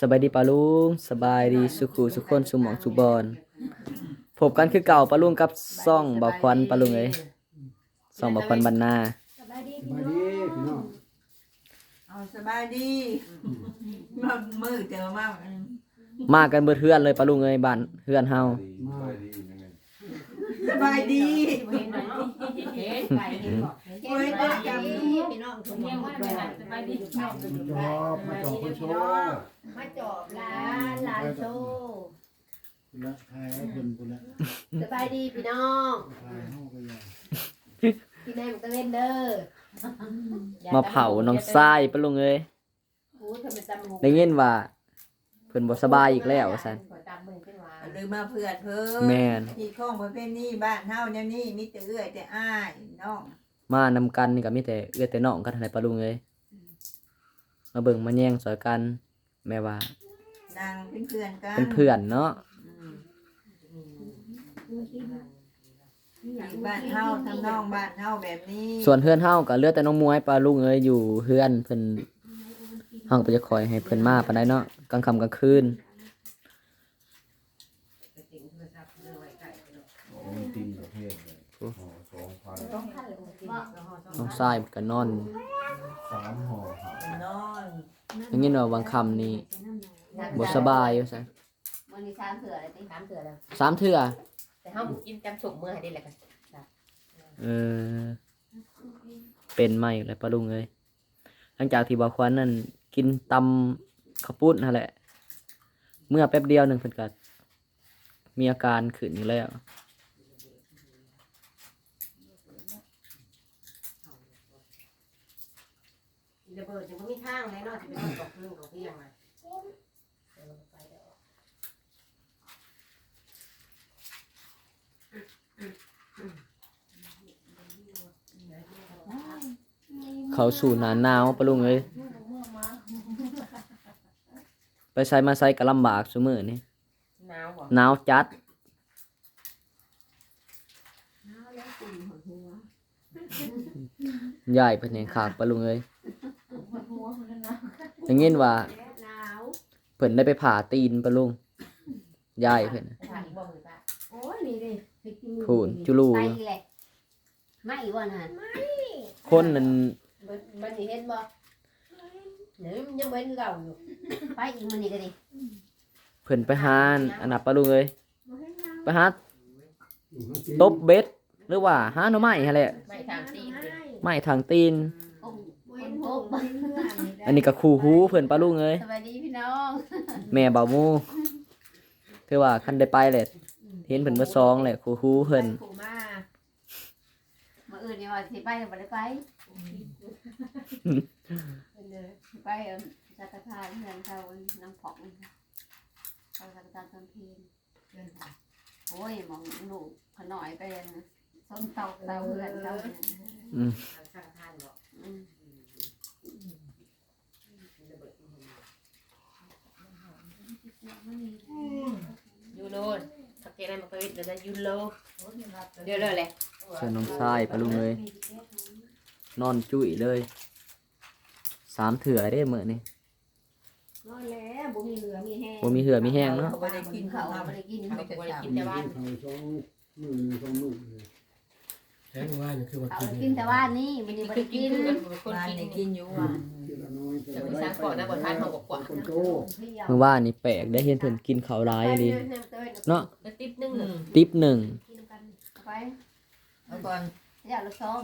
สบายดีปาลุงสบายดีสุขุสุขคนสุหมองสุบอนพบกันคือเก่าปาลุงกับซ่องบ่าวควันปาลุงเอ้ยซ่องบ่าวควันบรรณาสบายดีสบายดีพี่น้องเอาสบายดีมามือเจอมากมากันเบิดเฮือนเลยปาลุงเอ้ยบ้านเฮือนเฮามาสบายดีไปดีบอกโอ้ยก็จำพี่น้องทุกคนว่าสบายดีมาจอบมาจอบคนโชว์ มาจอบร้านร้านโชว์คุณละทายให้คนคุณละสบายดีพี่น้องทายห้องก็ยังพี่แม่ก็เล่นเด้อมาเผาน้องทรายปาลุงเอ้ยกูทำเป็นตำหูได้ยินว่าเพิ่นบ่สบายอีกแล้วว่าซั่นตำมือขึ้นมาหรือมาเพื่อนเพิ่แม่นที่ข้องประเภทนี้บ้านเฮาเนี่ยนี่มีแต่เอื้อยแต่อ้ายน้องมานำกันนี่ก็มีแต่เอื้อแต่น้องกันเท่านั้นปาลุงเอ้ยมาเบิ่งมาแย่งสอยกัน แม่ว่า นางเป็นเพื่อนกันเป็นเพื่อนเนาะอยู่บ้านเฮาทำน้องบ้านเฮาแบบนี้ส่วนเพื่อนเฮาก็เหลือแต่น้องมวยปาลุงเอ้ยอยู่เฮือนเพิ่นเฮาก็จะคอยให้เพิ่นมาปานใดเนาะกลางค่ำกลางคืนของจริงประเภทเลยสองพันน้องทรายก็นอน สามห่อหาน อน อย่างงี้ว่าบางคำนี่บ่สบายว่าซั่นวันนี้สามเถื่อเลยตีสามเถื่อแล้วสามเทื่อแต่ห้ามกินจำสุกเมื่อให้ได้แหละกันเออเป็นใหม่เลยปาลุงเอ้ยหลังจากที่บ่าวควันนั่นกินตำข้าวปุ้นนั่นแหละ เมื่อแป๊บเดียวหนึงเพิ่นก็มีอาการขึ้นอยู่แล้ว ระเบิดจะไม่มีทางเลยเนาะจะเป็นตกพึ่งกับพี่ยังไงเขาสู่หน้าหนาวปะลุงเอ้ยไปใช้มาใช้ก็ลำบากซุมื้อนี่หนาวบ่หนาวจัดยายเพิ่นแห่งขากปะลุงเอ้ย อย่างงี้ว่าหนาวเพิ่นได้ไปผ่าตีนปะลุงยายเพิ่นน่ะถ่ายอีกบ่มือป้าโอ้ยนี่ดิพูนจุลูไปอีกแหละไม่อีกวันนั้นคนนั้นมันมันนี่เห็นบ่เดี๋ยวมันยังเหมือนเก่าอยู่ไปอีกมันนี่ก็ดิเพิ่นไปหาอันน่ะปะลุงเอ้ยไปหาตบเบ็ดหรือว่าหาหน่อไม้หั่นแหละไม่ทางตีน ดิไม้ทางตีนโอ้โหคนพบอันนี้ก็คู่หูเพิ่นปะลุงเอ้ยสวัสดีพี่น้องแม่เบาหมูคือว่าคันได้ไปแหละเห็นเพิ่นเบ่ซองแหละคู่หูเพิ่นผูมามื่ออื่นนี่ว่าสิไปบ่ได้ไปไปสัตว์ทานเฮือนเขาน้ำผองเขาสัตว์ทานตอนเพลนโอ้ยมองลูกขน่อยไปส้มเตาเตาเฮือนเขาอืมอื ยูโรนสักเกตอะไรมาเคยเดี๋ยวจะยูโรเดี๋ยวเลยแหละเชิญน้องชายปะลุงเอ้ยนอนจุ้ยเลยสามเถื่อเด้มื้อนี้น้อยแล้วบ่มีเหลือมีแห้งบ่มีเหือมีแห้งเนาะเขาไม่ได้กินเขาข้าวบ่ได้กินเขาก็กินแต่ว่าทางสองมือสองมือเลยแทงว่านี่คือว่าเขากินกินแต่ว่านี่มันนี่บ่คืได้อกิกินนคือคนบ้านกินนี่กินอยู่อะทีละน้อย แต่ไม่สร้างก่อนนะบนท้ายเขาบอกว่าคนโตมื้อวานนี่แปลกได้เห็นเพิ่นกินข้าวหลายอีหลีเนาะแล้วติ๊บนึงติ๊บหนึ่งกินกันไปเอาก่อนอยากละซ้อม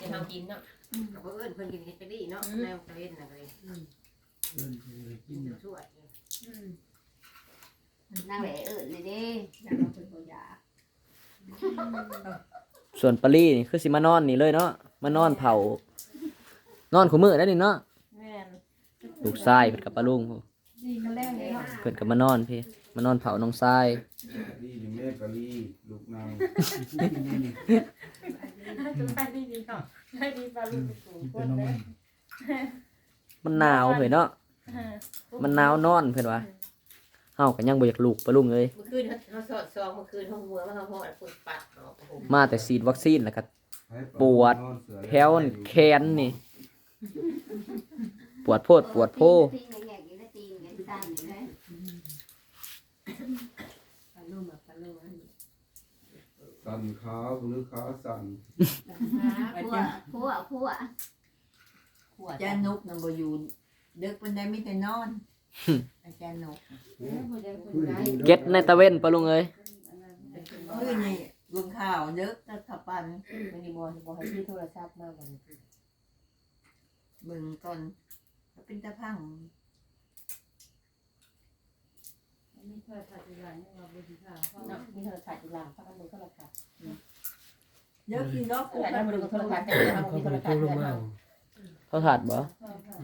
จะทำกินเนาะเขาเอิ้นเพิ่นกินเฮ็ดไปดีเนาะแนวตะเวนน่ะก็เลยเดินไปเลยกินช่วยนางแหล่เอิ้นนี่เด้อยากเอาเพิ่นบ่อยากส่วนปาลี่นี่คือสิมานอนนี่เลยเนาะมานอนเผา นอนคู่มื้อได้นี่เนาะแม่นลูกชายเพิ่นกับปาลุงพู้ดีกันแรกเลยเนาะเพิ่นก็มานอนพี่มานอนเผาน้องชายลีดิเมกะลีลูกนางจุดไปดีดีเนาะได้ดีปลาลูกสูงคนเลยมันหนาวเฮ้ยเนาะมันหนาวนอนเพิ่นว่าเฮาก็ยังบ่อยากลุกปาลุงเอ้ยเมื่อคืนเขาสอดซองเมื่อคืนห้องหัวมาเขาหอดปุ่นปัดเนาะมาแต่ฉีดวัคซีนแล้วก็ปวดแถวแขนนี่ ปวดโพดปวดโพตีนแง่ๆได้ตีนแง่ๆด้านนี่ได้ปลาลูกแบบปลาลูกอันนี้สั่นขาหรือขาสั่นผัวผัวผัวผัวอาจารย์นกนำบอยู่ดึกเป็นได้ไม่แต่นอนอาจารย์นกเก็ตในตะเว้นปะลุงเอ้ยคือนี่เบิ่งข่าวดึกจะขับปันมันนี่บ่บ่ให้พี่โทรศัพท์มาบัดนี้ เบิ่งก่อนแล้วเป็นตะพังเนาะมีโทรศัพท์อยู่หลังพักกันดูโทรศัพท์เยอะกินดอกแต่ถ้าบ่ดูโทรศัพท์จะเอาเขามีไปโทรศัพพูดท์ลงเด้มาอเขาถัดบ่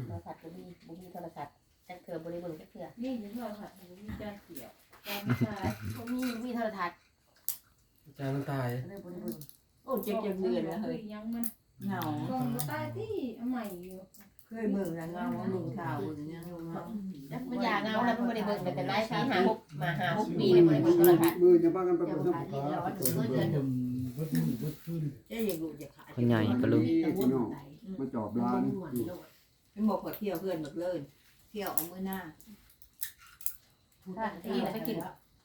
โทรศัพท์บ่มีบ่มีโทรศัพท์จักเทื่อบ่ได้เบิ่งจักเทื่อนี่จะทอดผัดหมูมีจานเสียบจานชาบ่มีมีโทรทัศน์อาจารย์มันตาย เลยบ่ได้เบิ่งโอ้เจ็บจังเดือนแล้วเฮ้ยยังมัน เหงากองมาใต้ที่เอาใหม่อยู่เคยเบิ่งแล้วเงาเบิ่งข่าวเบิ่งยังเงาจักมันอยากเอาแล้วบ่ได้เบิ่งแต่หลายปีหาหกมาหาหกปีแล้วบ่ได้เบิ่งโทรทัศน์มือจะพากันไปเดี๋ผยวสมขายขาดีแล้วผสมเมื่อเดือนเดือนวัดขึ้นวัดขึ้นเจ๊อยากลูกอยากขายคนใหญ่ปะลุงพี่น้องมาจอบร้านอยู่เป็นบอกว่าเที่ยวเพื่อนแบบเลยเที่ยวเอามื้อหน้าถ้าที่น่ะไปกิน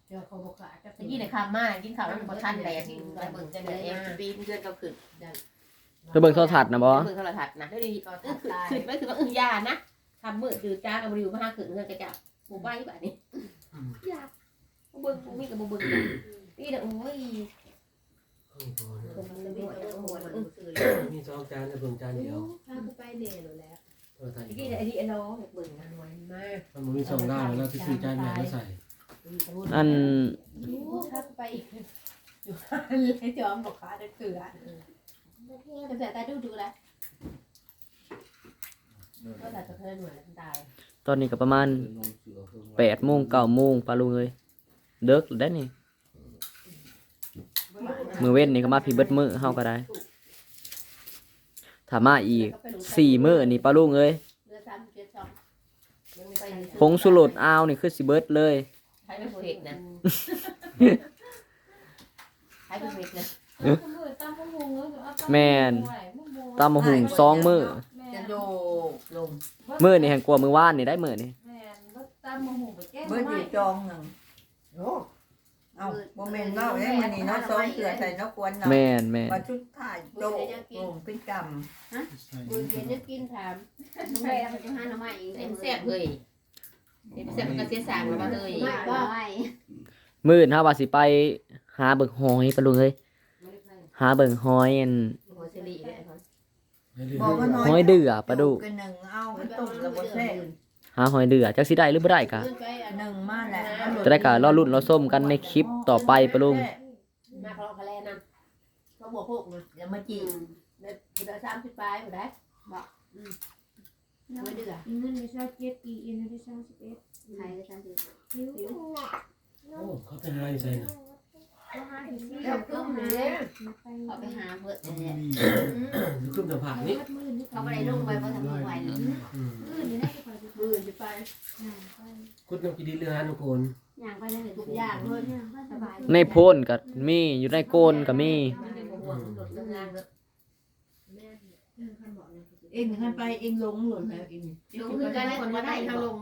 เดี๋ยวเขาบอกขาจะตะกี้น่ะข้ามมากินข้าวแล้วบ่ทันแลที่ไปเบิ่งจังได๋เอ็มปีเดือนก็ขึ้น ไปเบิ่งโทรทัศน์นะบ่ เบิ่งโทรทัศน์นะเดี๋ยวนี้ก็ขึ้นไปคือว่าอึ้งยานะทำมือถือจ้าเอาบ่อยู่มาหาขึ้นเงินกระจับบ่ไปบัดนี้ยากบ่เบิ่งบ่มีก็บ่เบิ่งนี่น่ะโอ้ยมีสองจานแต่เบิ่งจานเดียวถ้ากูไปเน่เลยแล้วโทรทัศน์ตะกี้น่ะไอ้ที่ไอ้น้องเบิ่งนะน้อยมากมันมีสองด้านแล้วที่คือจานใหญ่มาใส่อันถ้ากูไปอีกเลยจอมบอกขาจะเกลือ จะแต่ตาดูดูแล้วก็แต่จะเพิ่นหน่วยแล้วตายตอนนี้ก็ประมาณ8โมง9โมงปะลุงเอ้ยเด็กแล้วนี่มื้อเว้นนี่ก็มาพี่เบิดมื้อเฮาก็ได้ถ้ามาอีก4มื้อนี่ปะลุงเอ้ยเดือนสามเดือนสองยังไปผงสุรสอ้าวนี่คือสิเบิดเลยใช้เป็นผู้เอกนะใช้เป็นผู้เอกนะ ตั้มมะฮุงแล้วเอาตำมะหุงสองมื้อจะโดลงมื้อนี่แห่งกว่ามื้อวานนี่ได้มื้อนี่แม่ก็ตั้มมะฮุงไปแก้เบิ่งอยู่จองหนึ่งโอ้เอาโมเมนต์เนาะได้มันนี่เนาะซองเกลือใส่เนาะกวนเนาะแม่นแม่นว่าชุดถ่ายโดลงเป็นกรรมมือเย็นจะกินถามน้องแม่มันจะหาหน่อไม้อีกเอ็มแซ่บเอ้ยเอ็มแซ่บมันก็เสียสางแล้วมาเอ้ยไม่ก็ไม่มื้อนี้เฮาว่าสิไปหาเบิ่งหอยปะลุงเอ้ย หาเบิ่งหอยอันโหสิริเลยครับบอกว่าน้อยหอยเดือปลาดุกกันหนึ่งเอาไปต้มแล้วบ่แซ่บหาหอยเดือจักสิได้หรือบ่ได้กะขึ้นไปอันหนึ่งมาแล้วจะได้กะรอรุ่นรอส้มกันในคลิปต่อไปปะลุงมาพร้อมกันแล้วนะเขาบวกพวกนะอย่ามาจีเดือนสามสิบปลายหมดได้ไม่เดือดเงินไม่ใช่เจ็ดปีอินที่สามสิบเอ็ดใครก็ทำดีนิ้วโอ้เขาไปหาอยู่ใส่น่ะ ก็ห้าสิบสี่เราขึ้นเลยไปเขาไปหาเพื่อนเนี่ยอยู่ขึ้นแต่ผักนี่มือนี่เขาไม่ได้ลงไปเพราะทำไม่ไหวอืมมือนี่ได้ไปมือจะไปคุณน้ำกินดีเรือหาทุกคนอย่างไปนั่นทุกอย่างเลยสบายในโพ่นก็มีอยู่ในโกนก็มีมันเป็นห่วงหลุดเรื่องงานเลยเองขึ้นไปเองลงหล่นแล้วเองลงคือกันคนมาได้ทางลง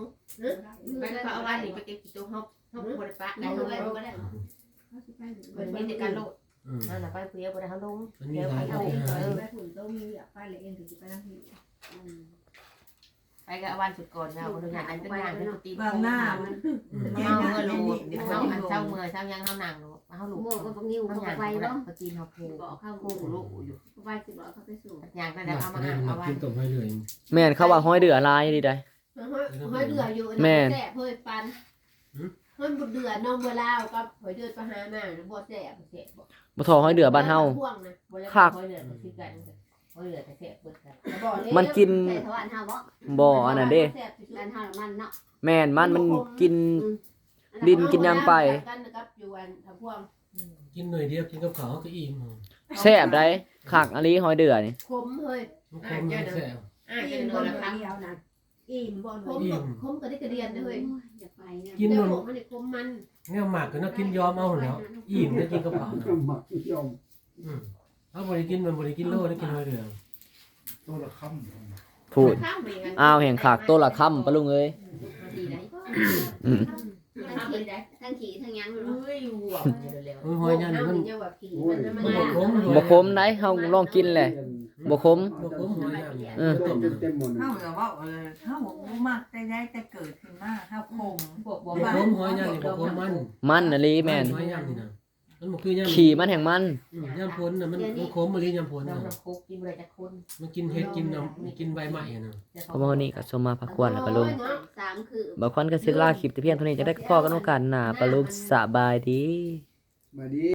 ไปก็เอาวันนี้ไปเก็บตัวฮอบฮอบบริปะได้ได้ลลงงไปไปก็ได้ มันมีแต่การโลดอืมนั่นน่ะไปเพื่อบ่ได้ทางลงมันมีเดี๋ยวหไปลายเอาที่หาเออไปฝุ่นต้องมีอยากไปเลยเองถึงจะไปนั่งที่ไปก็เอาวันสุดก่อนนะวันงานอันเป็นงานเป็นตีบางหน้ามันเฮาเมื่อลูกเฮาอันเช้าเมื่อเช้ายังเฮานั่งลูกเฮาลูกโม่ก็ต้องนิ้วเฮาเขาย่างไปไปบ้างปตีนเฮาโคบอกเข้าโคลูกอยู่ไปสิบอกเขาไปสู่ย่างนั่นหนัเอากมานี่อ่านหนัเอากวักินนตกให้เลยแม่นเขาว่าหอยเดือลายดีได้หอยเดืออยู่แซ่บเฮ้ยปัน เฮ้ยบุเดือน้องบัวลาวกับหอยเดือปลาหาหน้าบัวแซ่บแซ่บบ่ทอหอยเดือบ้านเฮาพ่วงนะบ่ได้หอยเดือดคือกันหอยเดือดแต่แซ่บเบิดกันมันกินใส่ทวารเฮาบ่บ่อันนั้นเด้แซ่บที่สุดอันเฮามันเนาะแม่นมันมันกิน ดินกินยังไป กันนะครับอยู่อันทางพวงกินหน่อยเดียวกินกับข้าวก็อิ่มแซ่บได้คักอะลีหอยเดือนี่คมเฮ้ยมันคมมันแซ่บอ่าจะนอนละครั้งเดียวนะ อิ่มบ่คมอิ่มคมก็ได้กระเดียนเฮ้ยอย่าไปนะกินเดี๋มัยวนบอกมันนี่คมมันแนวหมักก็น่ากินยอมเอาแล้วอิ่มได้กินกับข้าวก็หมักยอมอืมเอาบ่ได้กินมันบ่ได้กินโลได้กินหอยเดือตัวละคพูดข้ามไปย่งนั้นอ้าวแห่งขากตัวละค่ำปะลุงเอ้ยดีไหนอืมทั้งขี่ทั้งขี่ทั้งยังเลยเอ้ยวัวเร็วโอ้ยหอยนั่นมันเจ้าว่าขี่มันมันมันบ่ขมบ่คมได้เฮาลองกินแหละ บ่คม บ่ขมหอยนั่นเออ ต้มเต็มหมดเฮาก็เว้าเออเฮาบ่มักแต่ได้แต่เกิดขึ้นมาเฮาคงพวกบ่บ่มาขมหอยนั่นนี่บ่ขมมันมันน่ะลีแม่นหอยนั่นนี่นะมันบ่คือยามขี่มันแห่งมันอืมยามพ้นน่ะมันมันขมมะลิยามพ้นเราน่ะน้ำโคกกินอะไรจากคนมันกินเห็ดกินน้ำกินใบไม้อะน่ะเพราะว่าวันนี้ก็สมมาพักควรแล้วปะลุงสามคือบ่ควรก็สิลาคลิปแต่เพียงเท่านี้จะได้พอกันโอกาสหน้าปะลุงสบายดี มาดี